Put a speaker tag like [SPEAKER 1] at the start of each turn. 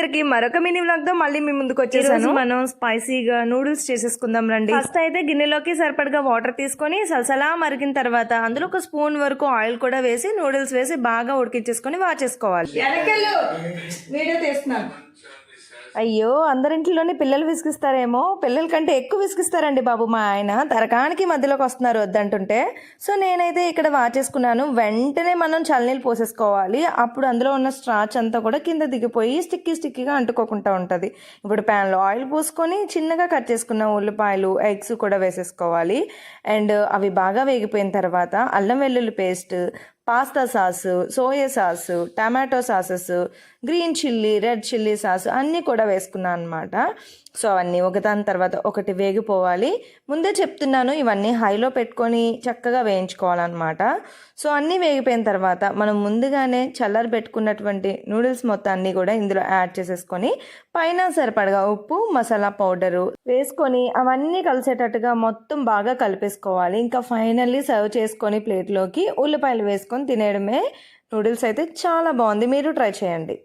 [SPEAKER 1] అందరికి మరొక మినీ వ్లాగ్తో మళ్ళీ మీ ముందుకు వచ్చేసాను. మనం స్పైసీగా నూడిల్స్ చేసేసుకుందాం రండి. ఫస్ట్ అయితే గిన్నెలోకి సరిపడగా వాటర్ తీసుకొని సలసలా మరిగిన తర్వాత అందులో ఒక స్పూన్ వరకు ఆయిల్ కూడా వేసి నూడిల్స్ వేసి బాగా ఉడికించేసుకొని వాచేసుకోవాలి. వీడియో తీస్తున్నాను. అయ్యో అందరింట్లోనే పిల్లలు విసిగిస్తారేమో. పిల్లల కంటే ఎక్కువ విసిగిస్తారండి బాబు మా ఆయన. తరకానికి మధ్యలోకి వస్తున్నారు వద్దంటుంటే. సో నేనైతే ఇక్కడ వాచేసుకున్నాను. వెంటనే మనం చల్లనీళ్ళు పోసేసుకోవాలి. అప్పుడు అందులో ఉన్న స్ట్రాచ్ అంతా కూడా కింద దిగిపోయి స్టిక్కీ స్టిక్కీగా అంటుకోకుండా ఉంటుంది. ఇప్పుడు ప్యాన్లో ఆయిల్ పోసుకొని చిన్నగా కట్ చేసుకున్న ఉల్లిపాయలు ఎగ్స్ కూడా వేసేసుకోవాలి. అండ్ అవి బాగా వేగిపోయిన తర్వాత అల్లం వెల్లుల్లి paste pasta sauce soya sauce tomato sauces green chilli red chilli sauce అన్నీ కూడా వేసుకున్నాను అనమాట సో అవన్నీ ఒకదాని తర్వాత ఒకటి వేగిపోవాలి. ముందే చెప్తున్నాను ఇవన్నీ హైలో పెట్టుకొని చక్కగా వేయించుకోవాలన్నమాట. సో అన్నీ వేగిపోయిన తర్వాత మనం ముందుగానే చల్లర పెట్టుకున్నటువంటి నూడిల్స్ మొత్తాన్ని కూడా ఇందులో యాడ్ చేసేసుకొని పైన సరిపడగా ఉప్పు మసాలా పౌడరు వేసుకొని అవన్నీ కలిసేటట్టుగా మొత్తం బాగా కలిపేసుకోవాలి. ఇంకా ఫైనల్లీ సర్వ్ చేసుకొని ప్లేట్లోకి ఉల్లిపాయలు వేసుకొని తినేయడమే నూడిల్స్ అయితే చాలా బాగుంది. మీరు ట్రై చేయండి.